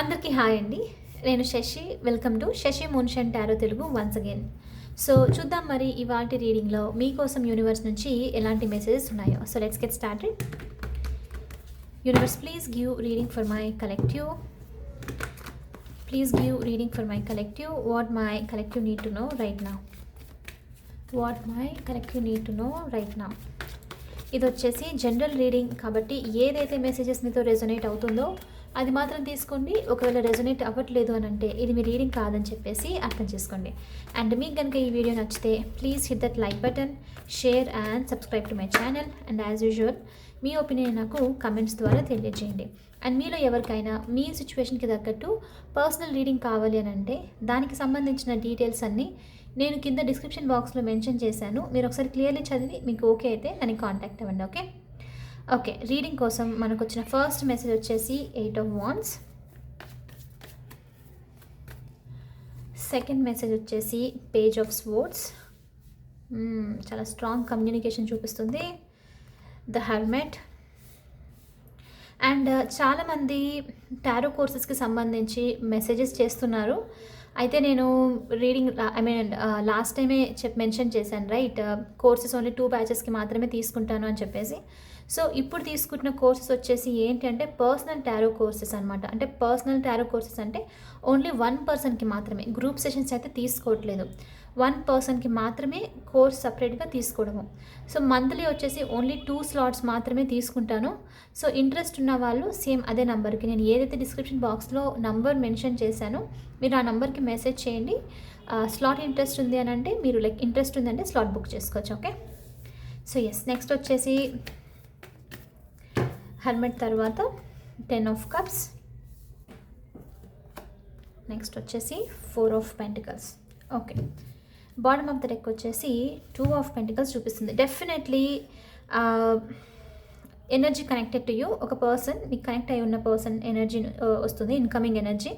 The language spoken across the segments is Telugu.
అందరికీ హాయ్ అండి. నేను Sashi. Welcome to Sashi మున్షన్ tarot Telugu once again so చూద్దాం మరి ఇవాటి రీడింగ్లో మీకోసం యూనివర్స్ నుంచి ఎలాంటి మెసేజెస్ ఉన్నాయో. So let's get started universe please give reading for my collective please give reading for my collective what my collective need to know right నా what my collective need to know right నా ఇది వచ్చేసి జనరల్ రీడింగ్ కాబట్టి ఏదైతే మెసేజెస్ మీతో రెజొనేట్ అవుతుందో అది మాత్రం తీసుకోండి. ఒకవేళ రెజొనేట్ అవ్వట్లేదు అని అంటే ఇది మీ రీడింగ్ కాదని చెప్పేసి అర్థం చేసుకోండి. అండ్ మీకు కనుక ఈ వీడియో నచ్చితే please hit that like button share and subscribe to my channel and as usual me opinion నాకు కమెంట్స్ ద్వారా తెలియజేయండి. అండ్ మీలో ఎవరికైనా మీ సిచ్యువేషన్కి తగ్గట్టు పర్సనల్ రీడింగ్ కావాలి అని అంటే దానికి సంబంధించిన డీటెయిల్స్ అన్నీ నేను కింద డిస్క్రిప్షన్ బాక్స్లో మెన్షన్ చేశాను. మీరు ఒకసారి క్లియర్లీ చదివి మీకు ఓకే అయితే నన్ను కాంటాక్ట్ అవ్వండి ఓకే ఓకే రీడింగ్ కోసం మనకు వచ్చిన ఫస్ట్ మెసేజ్ వచ్చేసి eight of wands second message వచ్చేసి పేజ్ ఆఫ్ స్పోర్ట్స్ చాలా స్ట్రాంగ్ కమ్యూనికేషన్ చూపిస్తుంది. ద హెల్మెట్ అండ్ చాలామంది టారో కోర్సెస్కి సంబంధించి మెసేజెస్ చేస్తున్నారు. అయితే నేను రీడింగ్ ఐ మీన్ లాస్ట్ టైమే చెప్ మెన్షన్ చేశాను రైట్ కోర్సెస్ ఓన్లీ టూ బ్యాచెస్కి మాత్రమే తీసుకుంటాను అని చెప్పేసి. సో ఇప్పుడు తీసుకుంటున్న కోర్సెస్ వచ్చేసి ఏంటి అంటే పర్సనల్ టారో కోర్సెస్ అనమాట అంటే పర్సనల్ టారో కోర్సెస్ అంటే ఓన్లీ వన్ పర్సన్కి మాత్రమే. గ్రూప్ సెషన్స్ అయితే తీసుకోవట్లేదు. వన్ పర్సన్కి మాత్రమే కోర్స్ సపరేట్గా తీసుకోవడము. సో మంత్లీ వచ్చేసి ఓన్లీ టూ స్లాట్స్ మాత్రమే తీసుకుంటాను. సో ఇంట్రెస్ట్ ఉన్న వాళ్ళు సేమ్ అదే నెంబర్కి నేను ఏదైతే డిస్క్రిప్షన్ బాక్స్లో నంబర్ మెన్షన్ చేశానో మీరు ఆ నెంబర్కి మెసేజ్ చేయండి. స్లాట్ ఇంట్రెస్ట్ ఉంది అని అంటే మీరు లైక్ ఇంట్రెస్ట్ ఉందంటే స్లాట్ బుక్ చేసుకోవచ్చు ఓకే సో ఎస్ నెక్స్ట్ వచ్చేసి హెల్మెట్ తర్వాత టెన్ ఆఫ్ కప్స్. నెక్స్ట్ వచ్చేసి four of pentacles. Okay. Bottom of the deck వచ్చేసి టూ ఆఫ్ పెంటికల్స్ చూపిస్తుంది. Definitely energy connected to you ఒక పర్సన్ మీకు కనెక్ట్ అయి ఉన్న పర్సన్ ఎనర్జీ వస్తుంది ఇన్కమింగ్ ఎనర్జీ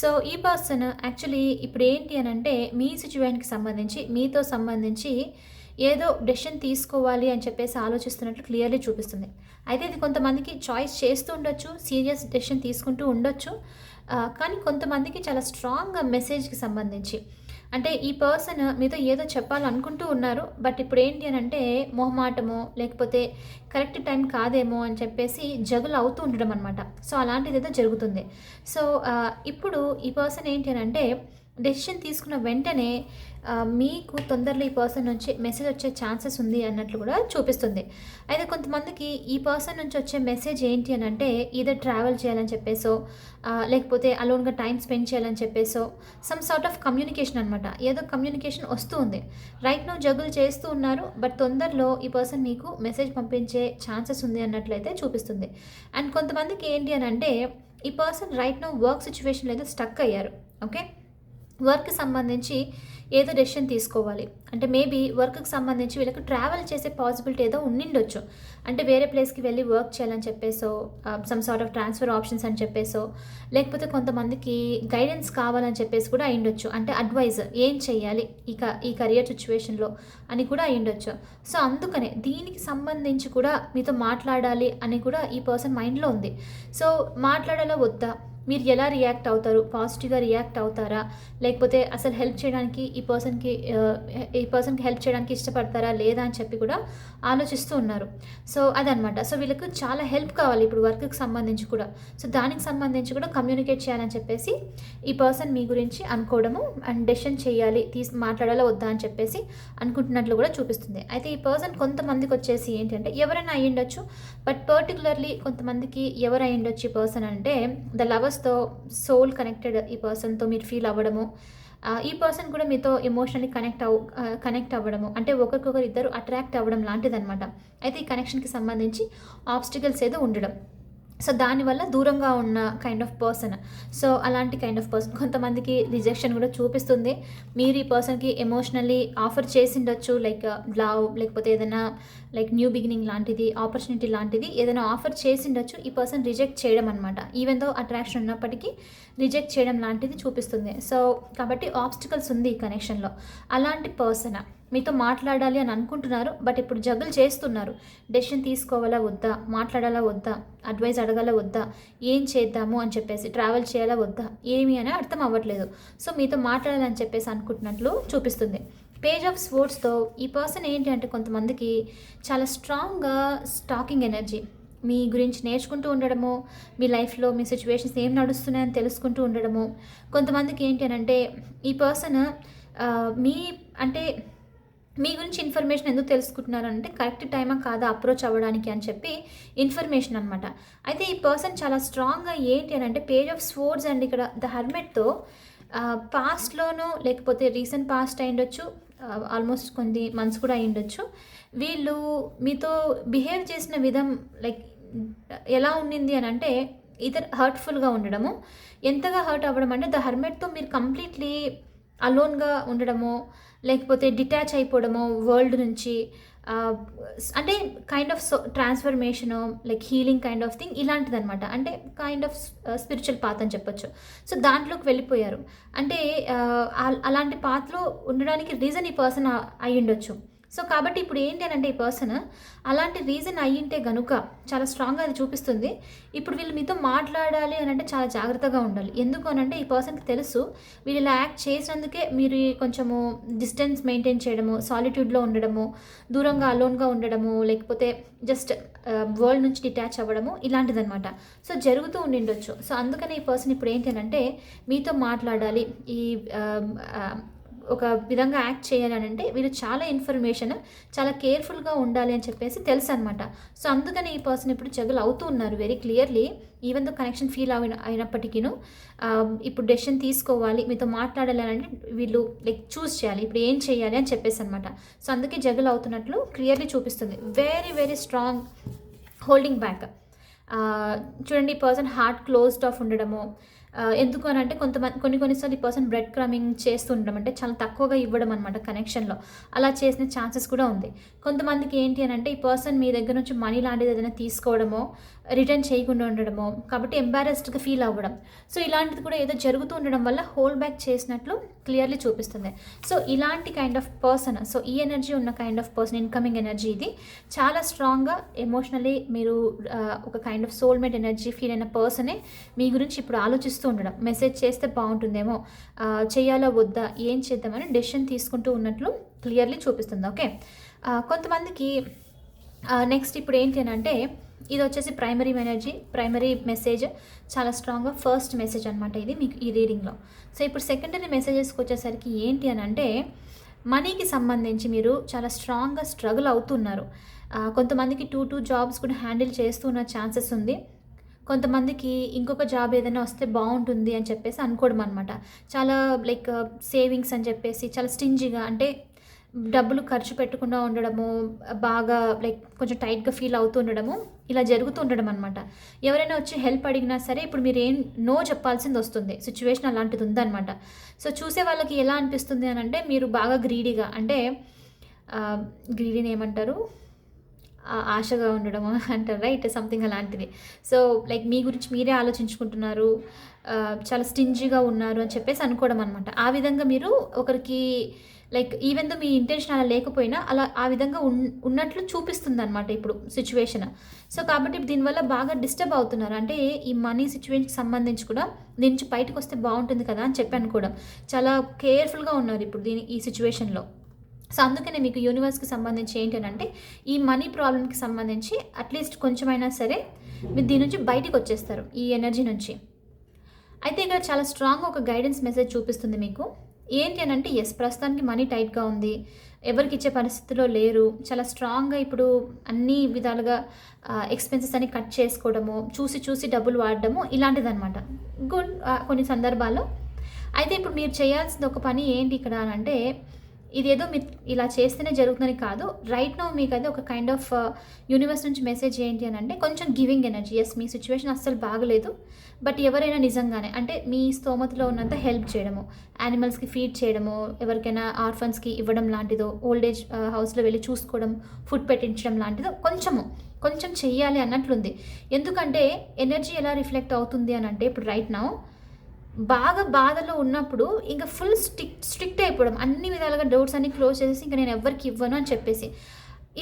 సో ఈ పర్సన్ యాక్చువల్లీ ఇప్పుడు ఏంటి అని అంటే మీ సిచ్యువేషన్కి సంబంధించి మీతో సంబంధించి ఏదో డెసిషన్ తీసుకోవాలి అని చెప్పేసి ఆలోచిస్తున్నట్లు క్లియర్లీ చూపిస్తుంది. అయితే ఇది కొంతమందికి చాయిస్ చేస్తూ ఉండొచ్చు సీరియస్ డెసిషన్ తీసుకుంటూ ఉండొచ్చు. కానీ కొంతమందికి చాలా స్ట్రాంగ్ మెసేజ్కి సంబంధించి. అంటే ఈ పర్సన్ మీతో ఏదో చెప్పాలనుకుంటూ ఉన్నారు బట్ ఇప్పుడు ఏంటి అని అంటే మొహమాటమో లేకపోతే కరెక్ట్ టైం కాదేమో అని చెప్పేసి జగులు అవుతూ ఉండడం అనమాట సో అలాంటిది ఏదో జరుగుతుంది. సో ఇప్పుడు ఈ పర్సన్ ఏంటి అని అంటే డెసిషన్ తీసుకున్న వెంటనే మీకు తొందరలో ఈ పర్సన్ నుంచి మెసేజ్ వచ్చే ఛాన్సెస్ ఉంది అన్నట్లు కూడా చూపిస్తుంది. అయితే కొంతమందికి ఈ పర్సన్ నుంచి వచ్చే మెసేజ్ ఏంటి అని అంటే ఇదే ట్రావెల్ చేయాలని చెప్పేసో లేకపోతే అలోన్గా టైం స్పెండ్ చేయాలని చెప్పేసో సమ్ సార్ట్ ఆఫ్ కమ్యూనికేషన్ అనమాట ఏదో కమ్యూనికేషన్ వస్తూ ఉంది. రైట్ నో జగులు చేస్తూ ఉన్నారు బట్ తొందరలో ఈ పర్సన్ మీకు మెసేజ్ పంపించే ఛాన్సెస్ ఉంది అన్నట్లయితే చూపిస్తుంది. అండ్ కొంతమందికి ఏంటి అని అంటే ఈ పర్సన్ రైట్ నో వర్క్ సిచ్యువేషన్లో అయితే స్టక్ అయ్యారు. ఓకే వర్క్ సంబంధించి ఏదో డెసిషన్ తీసుకోవాలి. అంటే మేబీ వర్క్కి సంబంధించి వీళ్ళకి ట్రావెల్ చేసే పాసిబిలిటీ ఏదో ఉండిండొచ్చు. అంటే వేరే ప్లేస్కి వెళ్ళి వర్క్ చేయాలని చెప్పేసో some sort of transfer options అని చెప్పేసో లేకపోతే కొంతమందికి గైడెన్స్ కావాలని చెప్పేసి కూడా అయిండొచ్చు అంటే అడ్వైజ్ ఏం చేయాలి ఈ క ఈ కరియర్ సిచ్యువేషన్లో అని కూడా అయిండొచ్చు సో అందుకనే దీనికి సంబంధించి కూడా మీతో మాట్లాడాలి అని కూడా ఈ పర్సన్ మైండ్లో ఉంది. సో మాట్లాడాలో వద్దా? మీరు ఎలా రియాక్ట్ అవుతారు? పాజిటివ్గా రియాక్ట్ అవుతారా? లేకపోతే అసలు హెల్ప్ చేయడానికి ఈ పర్సన్కి ఈ పర్సన్కి హెల్ప్ చేయడానికి ఇష్టపడతారా? లేదా అని చెప్పి కూడా ఆలోచిస్తూ ఉన్నారు. సో అదనమాట సో వీళ్ళకి చాలా హెల్ప్ కావాలి ఇప్పుడు వర్క్కి సంబంధించి కూడా. సో దానికి సంబంధించి కూడా కమ్యూనికేట్ చేయాలని చెప్పేసి ఈ పర్సన్ మీ గురించి అనుకోవడము అండ్ డెసిషన్ చేయాలి తీసి మాట్లాడాలా వద్దా అని చెప్పేసి అనుకుంటున్నట్లు కూడా చూపిస్తుంది. అయితే ఈ పర్సన్ కొంతమందికి వచ్చేసి ఏంటంటే ఎవరైనా అయ్యిండొచ్చు. బట్ పర్టికులర్లీ కొంతమందికి ఎవరు అయ్యిండొచ్చు ఈ పర్సన్ అంటే ద లవర్స్ పర్పస్తో సోల్ కనెక్టెడ్ ఈ పర్సన్తో మీరు ఫీల్ అవ్వడము ఈ పర్సన్ కూడా మీతో ఎమోషనల్లీ కనెక్ట్ అవ్ కనెక్ట్ అవ్వడము అంటే ఒకరికొకరు ఇద్దరు అట్రాక్ట్ అవ్వడం లాంటిదనమాట అయితే ఈ కనెక్షన్కి సంబంధించి ఆబ్స్టికల్స్ ఏదో ఉండడం. సో దానివల్ల దూరంగా ఉన్న కైండ్ ఆఫ్ పర్సన్ సో అలాంటి కైండ్ ఆఫ్ పర్సన్ కొంతమందికి రిజెక్షన్ కూడా చూపిస్తుంది. మీరు ఈ పర్సన్కి ఎమోషనల్లీ ఆఫర్ చేసిండొచ్చు లైక్ లవ్ uh, లేకపోతే ఏదైనా లైక్ న్యూ బిగినింగ్ లాంటిది ఆపర్చునిటీ లాంటిది ఏదైనా ఆఫర్ చేసిండొచ్చు ఈ పర్సన్ రిజెక్ట్ చేయడం అనమాట ఈవెన్ దో అట్రాక్షన్ ఉన్నప్పటికీ రిజెక్ట్ చేయడం లాంటిది చూపిస్తుంది. సో కాబట్టి ఆబ్స్టికల్స్ ఉంది ఈ కనెక్షన్లో అలాంటి పర్సన్ మీతో మాట్లాడాలి అని అనుకుంటున్నారు బట్ ఇప్పుడు జగులు చేస్తున్నారు. డెసిషన్ తీసుకోవాలా వద్దా? మాట్లాడాలా వద్దా? అడ్వైస్ అడగాల వద్దా? ఏం చేద్దాము అని చెప్పేసి ట్రావెల్ చేయాలా వద్దా? ఏమి అని అర్థం అవ్వట్లేదు. సో మీతో మాట్లాడాలని చెప్పేసి అనుకుంటున్నట్లు చూపిస్తుంది. పేజ్ ఆఫ్ స్పోర్ట్స్తో ఈ పర్సన్ ఏంటి అంటే కొంతమందికి చాలా స్ట్రాంగ్గా స్టాకింగ్ ఎనర్జీ మీ గురించి నేర్చుకుంటూ ఉండడము మీ లైఫ్లో మీ సిచ్యువేషన్స్ ఏం నడుస్తున్నాయని తెలుసుకుంటూ ఉండడము. కొంతమందికి ఏంటి అని అంటే ఈ పర్సన్ మీ అంటే మీ గురించి ఇన్ఫర్మేషన్ ఎందుకు తెలుసుకుంటున్నారు అంటే కరెక్ట్ టైమా కాదా అప్రోచ్ అవ్వడానికి అని చెప్పి ఇన్ఫర్మేషన్ అనమాట అయితే ఈ పర్సన్ చాలా స్ట్రాంగ్గా ఏంటి అని అంటే పేజ్ ఆఫ్ స్పోర్ట్స్ అండ్ ఇక్కడ. ద హెల్మెట్తో పాస్ట్లోనూ లేకపోతే రీసెంట్ పాస్ట్ అయ్యుండొచ్చు ఆల్మోస్ట్ కొన్ని మంత్స్ కూడా అయ్యుండొచ్చు వీళ్ళు మీతో బిహేవ్ చేసిన విధం లైక్ ఎలా ఉండింది అని అంటే ఇతర హర్ట్ఫుల్గా ఉండడము. ఎంతగా హర్ట్ అవ్వడం అంటే ద హర్మెట్తో మీరు కంప్లీట్లీ అలోన్గా ఉండడము లేకపోతే డిటాచ్ అయిపోవడము వరల్డ్ నుంచి అంటే kind of so transformation like healing kind of thing ఇలాంటిది అనమాట అంటే కైండ్ ఆఫ్ స్పిరిచువల్ పాత్ అని చెప్పొచ్చు. సో దాంట్లోకి వెళ్ళిపోయారు. అంటే అలాంటి పాత్రలో ఉండడానికి రీజన్ ఈ పర్సన్ అయి ఉండొచ్చు సో కాబట్టి ఇప్పుడు ఏంటి అని అంటే ఈ పర్సన్ అలాంటి రీజన్ అయ్యింటే గనుక చాలా స్ట్రాంగ్గా అది చూపిస్తుంది. ఇప్పుడు వీళ్ళు మీతో మాట్లాడాలి అని అంటే చాలా జాగ్రత్తగా ఉండాలి. ఎందుకు అని అంటే ఈ పర్సన్కి తెలుసు వీళ్ళు ఇలా యాక్ట్ చేసినందుకే మీరు కొంచెము డిస్టెన్స్ మెయింటైన్ చేయడము సాలిట్యూడ్లో ఉండడము దూరంగా అలోన్గా ఉండడము లేకపోతే జస్ట్ వరల్డ్ uh, నుంచి డిటాచ్ అవ్వడము ఇలాంటిదనమాట సో జరుగుతూ ఉండిండొచ్చు. సో అందుకని ఈ పర్సన్ ఇప్పుడు ఏంటి అని అంటే మీతో మాట్లాడాలి. ఈ um, uh, ఒక విధంగా యాక్ట్ చేయాలని అంటే వీళ్ళు చాలా ఇన్ఫర్మేషన్ చాలా కేర్ఫుల్గా ఉండాలి అని చెప్పేసి తెలుసు అనమాట సో అందుకని ఈ పర్సన్ ఇప్పుడు జగల్ అవుతూ ఉన్నారు very clearly even though connection feel అయిన అయినప్పటికీను ఇప్పుడు డెసిషన్ తీసుకోవాలి మీతో మాట్లాడాలి అంటే వీళ్ళు లైక్ చూస్ చేయాలి. ఇప్పుడు ఏం చేయాలి అని చెప్పేసి అనమాట సో అందుకే జగల్ అవుతున్నట్లు క్లియర్లీ చూపిస్తుంది. Very very strong holding back చూడండి ఈ పర్సన్ హార్ట్ క్లోజ్డ్ ఆఫ్ ఉండడము ఎందుకు అని అంటే కొంతమంది కొన్ని కొన్నిసార్లు ఈ పర్సన్ బ్రెడ్ క్రమింగ్ చేస్తుండడం అంటే చాలా తక్కువగా ఇవ్వడం అనమాట కనెక్షన్లో అలా చేసిన ఛాన్సెస్ కూడా ఉంది. కొంతమందికి ఏంటి అని అంటే ఈ పర్సన్ మీ దగ్గర నుంచి మనీ లాంటిది ఏదైనా తీసుకోవడమో రిటర్న్ చేయకుండా ఉండడమో కాబట్టి ఎంబారెస్డ్గా ఫీల్ అవ్వడం. సో ఇలాంటిది కూడా ఏదో జరుగుతూ ఉండడం వల్ల హోల్డ్ బ్యాక్ చేసినట్లు క్లియర్లీ చూపిస్తుంది. సో ఇలాంటి కైండ్ ఆఫ్ పర్సన్ సో ఈ ఎనర్జీ ఉన్న kind of person incoming energy ఇది చాలా స్ట్రాంగ్గా ఎమోషనలీ మీరు ఒక kind of soulmate energy feel అయిన పర్సనే మీ గురించి ఇప్పుడు ఆలోచిస్తూ ఉండడం. మెసేజ్ చేస్తే బాగుంటుందేమో చేయాలా వద్దా ఏం చేద్దామని డెసిషన్ తీసుకుంటూ ఉన్నట్లు క్లియర్లీ చూపిస్తుంది. ఓకే కొంతమందికి నెక్స్ట్ ఇప్పుడు ఏంటి అని అంటే ఇది వచ్చేసి ప్రైమరీ ఎనర్జీ ప్రైమరీ మెసేజ్ చాలా స్ట్రాంగ్గా ఫస్ట్ మెసేజ్ అనమాట ఇది మీకు ఈ రీడింగ్లో సో ఇప్పుడు సెకండరీ మెసేజెస్కి వచ్చేసరికి ఏంటి అని అంటే మనీకి సంబంధించి మీరు చాలా స్ట్రాంగ్గా స్ట్రగుల్ అవుతున్నారు. కొంతమందికి టూ టూ జాబ్స్ కూడా హ్యాండిల్ చేస్తున్న ఛాన్సెస్ ఉంది. కొంతమందికి ఇంకొక జాబ్ ఏదైనా వస్తే బాగుంటుంది అని చెప్పేసి అనుకోవడం అనమాట చాలా లైక్ సేవింగ్స్ అని చెప్పేసి చాలా స్టింజీగా అంటే డబ్బులు ఖర్చు పెట్టకుండా ఉండడము బాగా లైక్ కొంచెం టైట్గా ఫీల్ అవుతూ ఉండడము ఇలా జరుగుతూ ఉండడం అనమాట ఎవరైనా వచ్చి హెల్ప్ అడిగినా సరే ఇప్పుడు మీరు ఏం నో చెప్పాల్సింది వస్తుంది. సిచ్యువేషన్ అలాంటిది ఉందన్నమాట. సో చూసే వాళ్ళకి ఎలా అనిపిస్తుంది అని అంటే మీరు బాగా గ్రీడీగా అంటే గ్రీడీని ఏమంటారు? ఆశగా ఉండడం అంటారు రైట్? సంథింగ్ అలాంటిది. సో లైక్ మీ గురించి మీరే ఆలోచించుకుంటున్నారు చాలా స్టింజీగా ఉన్నారు అని చెప్పేసి అనుకోవడం అనమాట ఆ విధంగా మీరు ఒకరికి లైక్ ఈవెన్ దో మీ ఇంటెన్షన్ అలా లేకపోయినా అలా ఆ విధంగా ఉన్ ఉన్నట్లు చూపిస్తుంది అనమాట ఇప్పుడు సిచ్యువేషన్. సో కాబట్టి దీనివల్ల బాగా డిస్టర్బ్ అవుతున్నారు. అంటే ఈ మనీ సిచ్యువేషన్కి సంబంధించి కూడా దీని నుంచి బయటకు వస్తే బాగుంటుంది కదా అని చెప్పి అనుకోవడం. చాలా కేర్ఫుల్గా ఉన్నారు ఇప్పుడు దీని ఈ సిచ్యువేషన్లో. సో అందుకనే మీకు యూనివర్స్కి సంబంధించి ఏంటంటే ఈ మనీ ప్రాబ్లమ్కి సంబంధించి అట్లీస్ట్ కొంచెమైనా సరే మీరు దీని నుంచి బయటికి వచ్చేస్తారు ఈ ఎనర్జీ నుంచి. అయితే ఇక్కడ చాలా స్ట్రాంగ్ ఒక గైడెన్స్ మెసేజ్ చూపిస్తుంది మీకు. ఏంటి అని అంటే ఎస్ ప్రస్తుతానికి మనీ టైట్గా ఉంది. ఎవరికి ఇచ్చే పరిస్థితిలో లేరు. చాలా స్ట్రాంగ్గా ఇప్పుడు అన్ని విధాలుగా ఎక్స్పెన్సెస్ అని కట్ చేసుకోవడము చూసి చూసి డబ్బులు వాడడము ఇలాంటిదన్నమాట. గుడ్ కొన్ని సందర్భాల్లో. అయితే ఇప్పుడు మీరు చేయాల్సింది ఒక పని ఏంటి ఇక్కడ అని అంటే ఇదేదో మీ ఇలా చేస్తేనే జరుగుతుందని కాదు. రైట్ నో మీకు అది ఒక కైండ్ ఆఫ్ యూనివర్స్ నుంచి మెసేజ్ ఏంటి అని అంటే కొంచెం గివింగ్ ఎనర్జీ ఎస్ మీ సిచ్యువేషన్ అస్సలు బాగలేదు బట్ ఎవరైనా నిజంగానే అంటే మీ స్తోమతలో ఉన్నంత హెల్ప్ చేయడము యానిమల్స్కి ఫీడ్ చేయడము ఎవరికైనా ఆర్ఫన్స్కి ఇవ్వడం లాంటిదో ఓల్డ్ ఏజ్ హౌస్లో వెళ్ళి చూసుకోవడం ఫుడ్ పెట్టించడం లాంటిదో కొంచెము కొంచెం చెయ్యాలి అన్నట్లుంది. ఎందుకంటే ఎనర్జీ ఎలా రిఫ్లెక్ట్ అవుతుంది అని అంటే ఇప్పుడు రైట్ నౌ బాగా బాధలో ఉన్నప్పుడు ఇంకా ఫుల్ స్టిక్ స్ట్రిక్ట్ అయిపోవడం. అన్ని విధాలుగా డౌట్స్ అన్ని క్లోజ్ చేసేసి ఇంకా నేను ఎవరికి ఇవ్వను అని చెప్పేసి.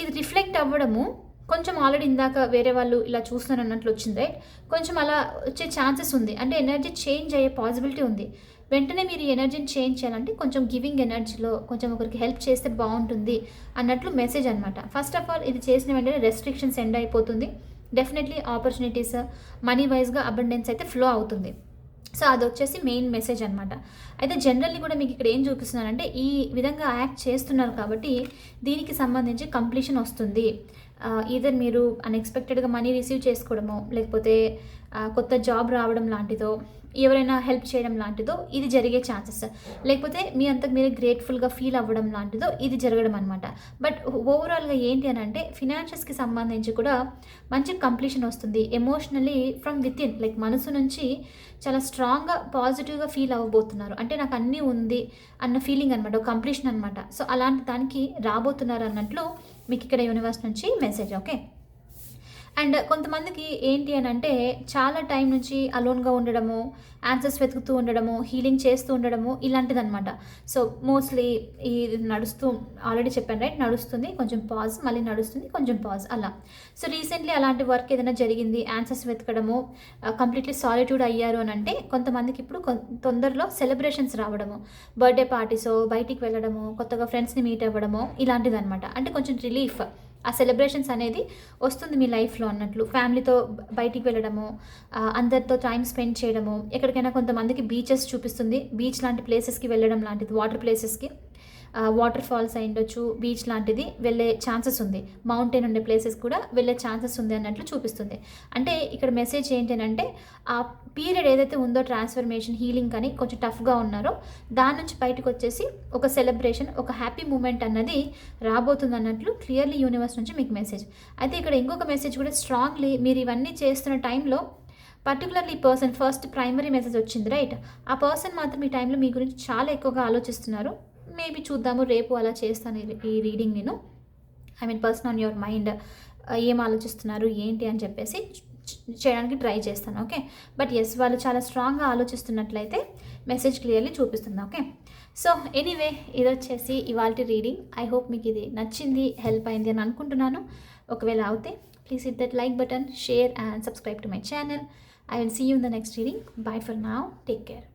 ఇది రిఫ్లెక్ట్ అవ్వడము కొంచెం ఆల్రెడీ ఇందాక వేరే వాళ్ళు ఇలా చూస్తున్నాను అన్నట్లు వచ్చింది రైట్ కొంచెం అలా వచ్చే ఛాన్సెస్ ఉంది. అంటే ఎనర్జీ చేంజ్ అయ్యే పాసిబిలిటీ ఉంది. వెంటనే మీరు ఎనర్జీని చేంజ్ చేయాలంటే కొంచెం గివింగ్ ఎనర్జీలో కొంచెం ఒకరికి హెల్ప్ చేస్తే బాగుంటుంది అన్నట్లు మెసేజ్ అనమాట ఫస్ట్ ఆఫ్ ఆల్ ఇది చేసిన వెంటనే రెస్ట్రిక్షన్స్ ఎండ్ అయిపోతుంది. డెఫినెట్లీ ఆపర్చునిటీస్ మనీ వైజ్గా అబండెన్స్ అయితే ఫ్లో అవుతుంది. సో అది వచ్చేసి మెయిన్ మెసేజ్ అనమాట అయితే జనరల్లీ కూడా మీకు ఇక్కడ ఏం చూపిస్తున్నానంటే ఈ విధంగా యాక్ట్ చేస్తున్నారు కాబట్టి దీనికి సంబంధించి కంప్లీషన్ వస్తుంది. ఈదర్ మీరు అన్ఎక్స్పెక్టెడ్గా మనీ రిసీవ్ చేసుకోవడమో లేకపోతే కొత్త జాబ్ రావడం లాంటిదో ఎవరైనా హెల్ప్ చేయడం లాంటిదో ఇది జరిగే ఛాన్సెస్ లేకపోతే మీ అంతకు మీరు గ్రేట్ఫుల్గా ఫీల్ అవ్వడం లాంటిదో ఇది జరగడం అనమాట బట్ ఓవరాల్గా ఏంటి అని అంటే ఫినాన్షియల్స్కి సంబంధించి కూడా మంచి కంప్లీషన్ వస్తుంది. Emotionally from with in like మనసు నుంచి చాలా స్ట్రాంగ్గా పాజిటివ్గా ఫీల్ అవ్వబోతున్నారు. అంటే నాకు అన్నీ ఉంది అన్న ఫీలింగ్ అనమాట కంప్లీషన్ అనమాట సో అలాంటి దానికి రాబోతున్నారు అన్నట్లు మీకు ఇక్కడ యూనివర్స్ నుంచి మెసేజ్ ఓకే అండ్ కొంతమందికి ఏంటి అని అంటే చాలా టైం నుంచి అలోన్గా ఉండడము ఆన్సర్స్ వెతుకుతూ ఉండడము హీలింగ్ చేస్తూ ఉండడము ఇలాంటిదనమాట సో మోస్ట్లీ ఇది నడుస్తూ ఆల్రెడీ చెప్పాను రైట్ నడుస్తుంది కొంచెం పాజ్ మళ్ళీ నడుస్తుంది కొంచెం పాజ్ అలా. సో రీసెంట్లీ అలాంటి వర్క్ ఏదైనా జరిగింది ఆన్సర్స్ వెతకడము కంప్లీట్లీ సాలిట్యూడ్ అయ్యారు అని అంటే కొంతమందికి ఇప్పుడు తొందరలో సెలబ్రేషన్స్ రావడము బర్త్డే పార్టీసో బయటికి వెళ్ళడము కొత్తగా ఫ్రెండ్స్ని మీట్ అవ్వడము ఇలాంటిదనమాట అంటే కొంచెం రిలీఫ్ ఆ సెలబ్రేషన్స్ అనేది వస్తుంది మీ లైఫ్లో అన్నట్లు. ఫ్యామిలీతో బయటికి వెళ్ళడము అందరితో టైం స్పెండ్ చేయడము ఎక్కడికైనా కొంతమందికి బీచెస్ చూపిస్తుంది. బీచ్ లాంటి ప్లేసెస్కి వెళ్ళడం లాంటిది వాటర్ ప్లేసెస్కి వాటర్ ఫాల్స్ అయి ఉండొచ్చు బీచ్ లాంటిది వెళ్ళే ఛాన్సెస్ ఉంది. మౌంటైన్ ఉండే ప్లేసెస్ కూడా వెళ్ళే ఛాన్సెస్ ఉంది అన్నట్లు చూపిస్తుంది. అంటే ఇక్కడ మెసేజ్ ఏంటంటే ఆ పీరియడ్ ఏదైతే ఉందో ట్రాన్స్ఫర్మేషన్ హీలింగ్ కానీ కొంచెం టఫ్గా ఉన్నారో దాని నుంచి బయటకు వచ్చేసి ఒక సెలబ్రేషన్ ఒక హ్యాపీ మూమెంట్ అన్నది రాబోతుంది అన్నట్లు క్లియర్లీ యూనివర్స్ నుంచి మీకు మెసేజ్ అయితే ఇక్కడ ఇంకొక మెసేజ్ కూడా స్ట్రాంగ్లీ మీరు ఇవన్నీ చేస్తున్న టైంలో particularly person first primary message వచ్చింది రైట్ ఆ పర్సన్ మాత్రం ఈ టైంలో మీ గురించి చాలా ఎక్కువగా ఆలోచిస్తున్నారు. మేబీ చూద్దాము రేపు అలా చేస్తాను ఈ రీడింగ్ నేను. I mean person on your mind ఏం ఆలోచిస్తున్నారు ఏంటి అని చెప్పేసి చేయడానికి ట్రై చేస్తాను ఓకే? బట్ ఎస్ వాళ్ళు చాలా స్ట్రాంగ్గా ఆలోచిస్తున్నట్లయితే మెసేజ్ క్లియర్లీ చూపిస్తుంది ఓకే? సో ఎనీవే ఇది వచ్చేసి ఇవాళ రీడింగ్. ఐ హోప్ మీకు ఇది నచ్చింది హెల్ప్ అయింది అని అనుకుంటున్నాను. ఒకవేళ అవుతే please hit that like button share and subscribe to my channel I will see you in the next reading bye for now take care